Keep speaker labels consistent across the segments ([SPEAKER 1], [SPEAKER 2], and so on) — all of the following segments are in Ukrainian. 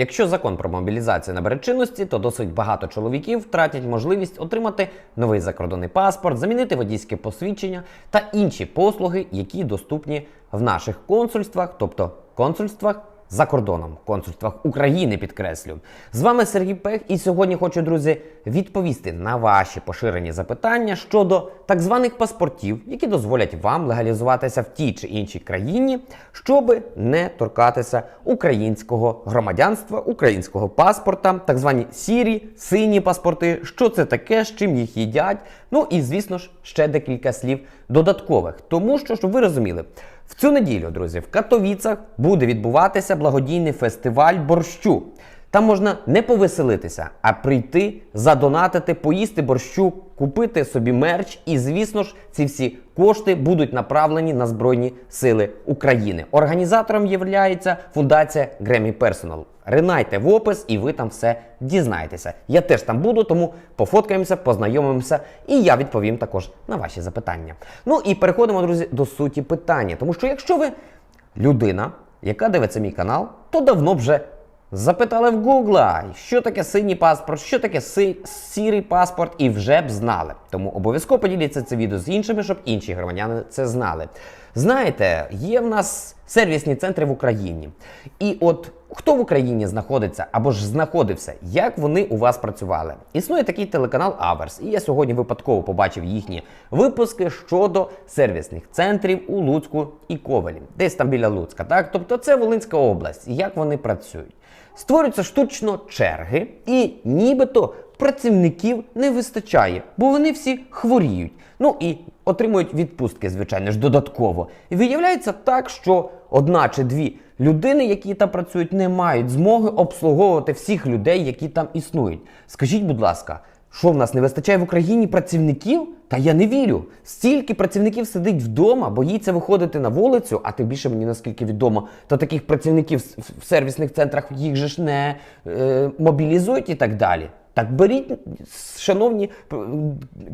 [SPEAKER 1] Якщо закон про мобілізацію набере чинності, то досить багато чоловіків втратять можливість отримати новий закордонний паспорт, замінити водійське посвідчення та інші послуги, які доступні в наших консульствах, тобто консульствах за кордоном, консульствах України підкреслю. З вами Сергій Пех, і сьогодні хочу, друзі, відповісти на ваші поширені запитання щодо так званих паспортів, які дозволять вам легалізуватися в тій чи іншій країні, щоби не торкатися українського громадянства, українського паспорта, так звані сірі, сині паспорти. Що це таке, з чим їх їдять? Ну і звісно ж ще декілька слів додаткових, тому що щоб ви розуміли. В цю неділю, друзі, в Катовіцах буде відбуватися благодійний фестиваль борщу. Там можна не повеселитися, а прийти, задонатити, поїсти борщу, купити собі мерч. І, звісно ж, ці всі кошти будуть направлені на Збройні Сили України. Організатором є фундація Grammy Personal. Ринайте в опис, і ви там все дізнаєтеся. Я теж там буду, тому пофоткаємося, познайомимося, і я відповім також на ваші запитання. Ну і переходимо, друзі, до суті питання. Тому що якщо ви людина, яка дивиться мій канал, то давно вже запитали в Гугла, що таке синій паспорт, що таке си- сірий паспорт, і вже б знали. Тому обов'язково поділіться це відео з іншими, щоб інші громадяни це знали. Знаєте, є в нас сервісні центри в Україні. І от хто в Україні знаходиться або ж знаходився, як вони у вас працювали? Існує такий телеканал Аверс, і я сьогодні випадково побачив їхні випуски щодо сервісних центрів у Луцьку і Ковелі, десь там біля Луцька. Так, тобто це Волинська область. Як вони працюють? Створюються штучно черги, і нібито працівників не вистачає, бо вони всі хворіють. Ну і отримують відпустки, звичайно ж, додатково. І виявляється так, що одна чи дві людини, які там працюють, не мають змоги обслуговувати всіх людей, які там існують. Скажіть, будь ласка, що в нас не вистачає в Україні працівників? Та я не вірю. Стільки працівників сидить вдома, боїться виходити на вулицю, а тим більше мені наскільки відомо, то таких працівників в- сервісних центрах їх же ж не е, мобілізують і так далі. Так беріть, шановні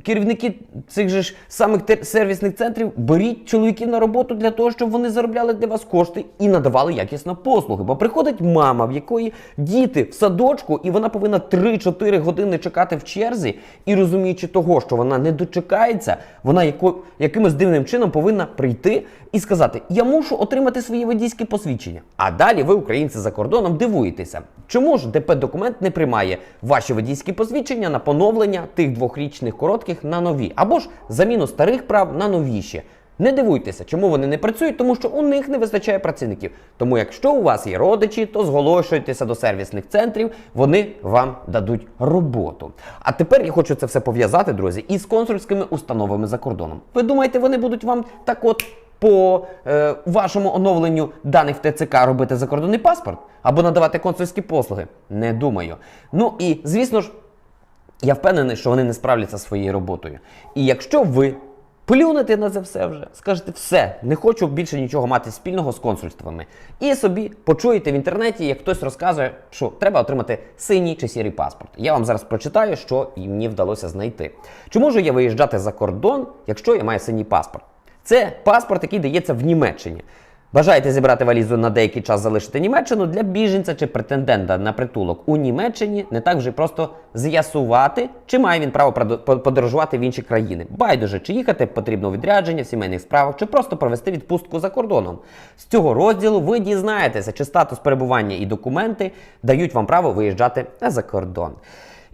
[SPEAKER 1] керівники цих же ж самих сервісних центрів, беріть чоловіків на роботу для того, щоб вони заробляли для вас кошти і надавали якісно послуги. Бо приходить мама, в якої діти в садочку, і вона повинна 3-4 години чекати в черзі, і розуміючи того, що вона не дочекається, вона яко, якимось дивним чином повинна прийти і сказати: Я мушу отримати своє водійське посвідчення. А далі ви, українці за кордоном, дивуєтеся, чому ж ДП документ не приймає ваші водійські посвідчення на поновлення тих двохрічних коротких на нові, або ж заміну старих прав на новіші. Не дивуйтеся, чому вони не працюють, тому що у них не вистачає працівників. Тому, якщо у вас є родичі, то зголошуйтеся до сервісних центрів, вони вам дадуть роботу. А тепер я хочу це все пов'язати, друзі, із консульськими установами за кордоном. Ви думаєте, вони будуть вам так от по е, вашому оновленню даних в ТЦК робити закордонний паспорт або надавати консульські послуги? Не думаю. Ну і звісно ж. Я впевнений, що вони не справляться своєю роботою. І якщо ви плюнете на це все вже, скажете, все, не хочу більше нічого мати спільного з консульствами, і собі почуєте в інтернеті, як хтось розказує, що треба отримати синій чи сірий паспорт. Я вам зараз прочитаю, що мені вдалося знайти. Чи можу я виїжджати за кордон, якщо я маю синій паспорт? Це паспорт, який дається в Німеччині. Бажаєте зібрати валізу на деякий час залишити Німеччину для біженця чи претендента на притулок у Німеччині не так вже просто з'ясувати, чи має він право подорожувати в інші країни. Байдуже, чи їхати потрібно відрядження в сімейних справах, чи просто провести відпустку за кордоном. З цього розділу ви дізнаєтеся, чи статус перебування і документи дають вам право виїжджати за кордон.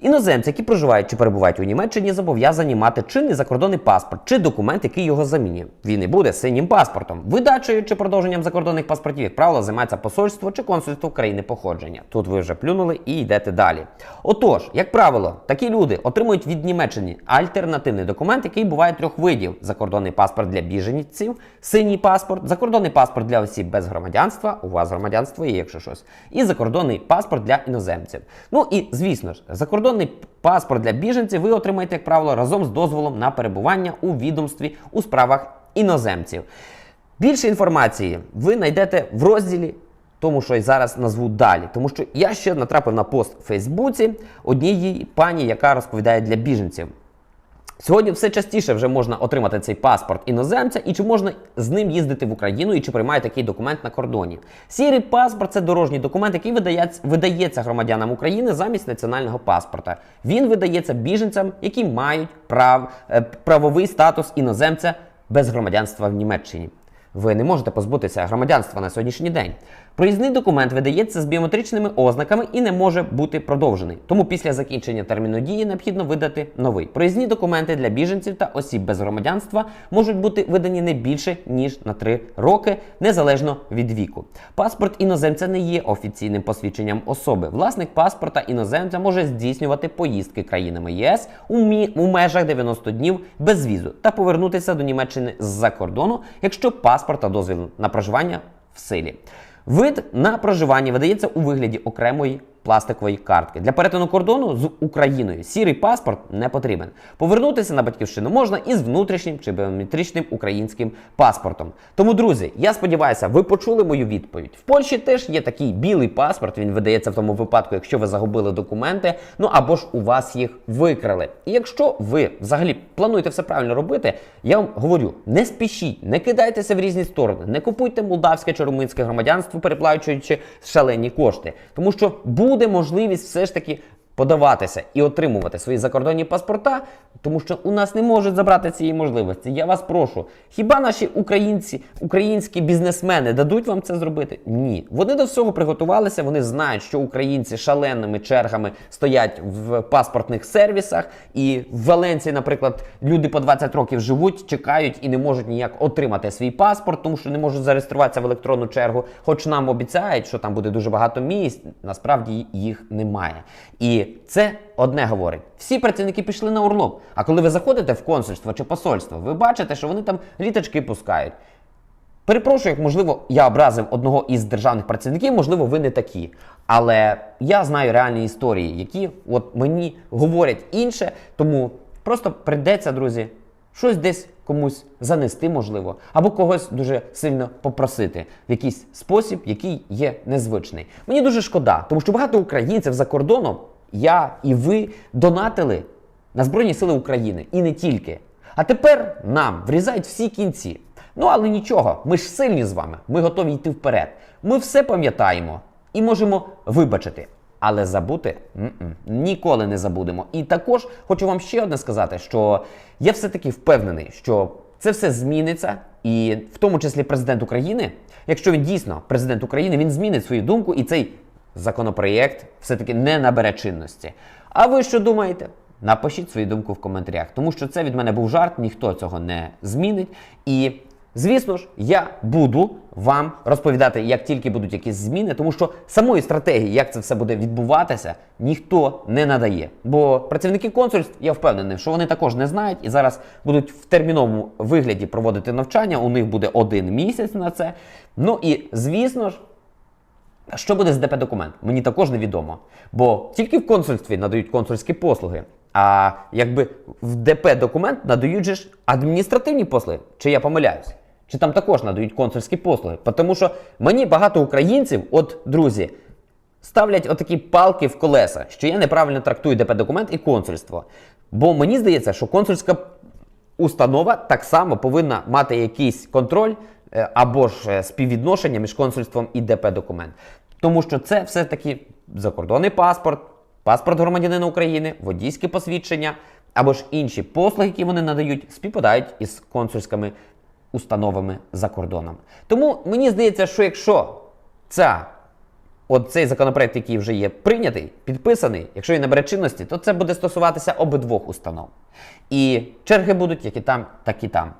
[SPEAKER 1] Іноземці, які проживають чи перебувають у Німеччині, зобов'язані мати чинний закордонний паспорт чи документ, який його замінює. Він і буде синім паспортом. Видачею чи продовженням закордонних паспортів, як правило, займається посольство чи консульство країни походження. Тут ви вже плюнули і йдете далі. Отож, як правило, такі люди отримують від Німеччини альтернативний документ, який буває трьох видів: закордонний паспорт для біженців, синій паспорт, закордонний паспорт для осіб без громадянства. У вас громадянство є, якщо щось, і закордонний паспорт для іноземців. Ну і звісно ж, закордонний паспорт для біженців ви отримаєте, як правило, разом з дозволом на перебування у відомстві у справах іноземців. Більше інформації ви знайдете в розділі. Тому що я зараз назву далі, тому що я ще натрапив на пост в Фейсбуці однієї пані, яка розповідає для біженців. Сьогодні все частіше вже можна отримати цей паспорт іноземця, і чи можна з ним їздити в Україну, і чи приймає такий документ на кордоні. Сірий паспорт це дорожній документ, який видається, громадянам України замість національного паспорта. Він видається біженцям, які мають прав, е, правовий статус іноземця без громадянства в Німеччині. Ви не можете позбутися громадянства на сьогоднішній день. Проїзний документ видається з біометричними ознаками і не може бути продовжений. Тому після закінчення терміну дії необхідно видати новий. Проїзні документи для біженців та осіб без громадянства можуть бути видані не більше ніж на 3 роки, незалежно від віку. Паспорт іноземця не є офіційним посвідченням особи. Власник паспорта іноземця може здійснювати поїздки країнами ЄС у, мі- у межах 90 днів без візу та повернутися до Німеччини з-за кордону, якщо паспорт та дозвіл на проживання в силі. Вид на проживання видається у вигляді окремої пластикової картки. Для перетину кордону з Україною сірий паспорт не потрібен. Повернутися на батьківщину можна із внутрішнім чи біометричним українським паспортом. Тому, друзі, я сподіваюся, ви почули мою відповідь. В Польщі теж є такий білий паспорт. Він видається в тому випадку, якщо ви загубили документи, ну або ж у вас їх викрали. І якщо ви взагалі плануєте все правильно робити, я вам говорю: не спішіть, не кидайтеся в різні сторони, не купуйте молдавське чи румунське громадянство, переплачуючи шалені кошти, тому що буде можливість все ж таки. Подаватися і отримувати свої закордонні паспорта, тому що у нас не можуть забрати цієї можливості. Я вас прошу. Хіба наші українці, українські бізнесмени дадуть вам це зробити? Ні. Вони до всього приготувалися. Вони знають, що українці шаленими чергами стоять в паспортних сервісах, і в Валенції, наприклад, люди по 20 років живуть, чекають і не можуть ніяк отримати свій паспорт, тому що не можуть зареєструватися в електронну чергу. Хоч нам обіцяють, що там буде дуже багато місць, насправді їх немає. І це одне говорить: всі працівники пішли на урлок. А коли ви заходите в консульство чи посольство, ви бачите, що вони там літачки пускають. Перепрошую, як можливо, я образив одного із державних працівників, можливо, ви не такі. Але я знаю реальні історії, які от мені говорять інше, тому просто прийдеться, друзі, щось десь комусь занести, можливо, або когось дуже сильно попросити в якийсь спосіб, який є незвичний. Мені дуже шкода, тому що багато українців за кордоном, я і ви донатили на Збройні Сили України і не тільки. А тепер нам врізають всі кінці. Ну але нічого, ми ж сильні з вами, ми готові йти вперед. Ми все пам'ятаємо і можемо вибачити. Але забути М-м, ніколи не забудемо. І також хочу вам ще одне сказати, що я все-таки впевнений, що це все зміниться, і в тому числі президент України, якщо він дійсно президент України, він змінить свою думку, і цей законопроєкт все-таки не набере чинності. А ви що думаєте? Напишіть свою думку в коментарях, тому що це від мене був жарт, ніхто цього не змінить. І звісно ж, я буду вам розповідати, як тільки будуть якісь зміни, тому що самої стратегії, як це все буде відбуватися, ніхто не надає. Бо працівники консульств, я впевнений, що вони також не знають і зараз будуть в терміновому вигляді проводити навчання. У них буде один місяць на це. Ну і звісно ж. Що буде з ДП документ? Мені також невідомо. Бо тільки в консульстві надають консульські послуги. А якби в ДП документ надають же ж адміністративні послуги. Чи я помиляюсь? Чи там також надають консульські послуги? Тому що мені багато українців, от друзі, ставлять отакі палки в колеса, що я неправильно трактую ДП документ і консульство. Бо мені здається, що консульська установа так само повинна мати якийсь контроль або ж е, співвідношення між консульством і ДП документ. Тому що це все-таки закордонний паспорт, паспорт громадянина України, водійське посвідчення або ж інші послуги, які вони надають, співпадають із консульськими установами за кордоном. Тому мені здається, що якщо ця От цей законопроект, який вже є прийнятий, підписаний, якщо він набере чинності, то це буде стосуватися обидвох установ. І черги будуть як і там, так і там.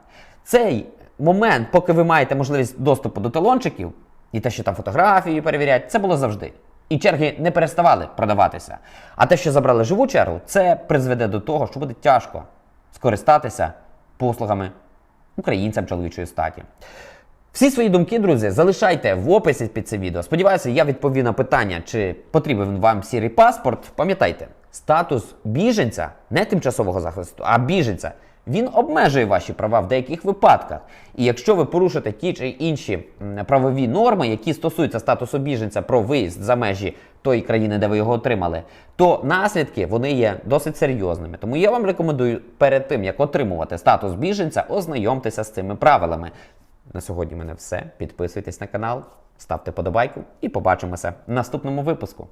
[SPEAKER 1] Цей момент, поки ви маєте можливість доступу до талончиків, і те, що там фотографії перевіряють, це було завжди. І черги не переставали продаватися. А те, що забрали живу чергу, це призведе до того, що буде тяжко скористатися послугами українцям чоловічої статі. Всі свої думки, друзі, залишайте в описі під це відео. Сподіваюся, я відповів на питання, чи потрібен вам сірий паспорт. Пам'ятайте, статус біженця, не тимчасового захисту, а біженця. Він обмежує ваші права в деяких випадках. І якщо ви порушите ті чи інші правові норми, які стосуються статусу біженця про виїзд за межі тої країни, де ви його отримали, то наслідки вони є досить серйозними. Тому я вам рекомендую перед тим, як отримувати статус біженця, ознайомтеся з цими правилами. На сьогодні в мене все. Підписуйтесь на канал, ставте подобайку і побачимося в наступному випуску.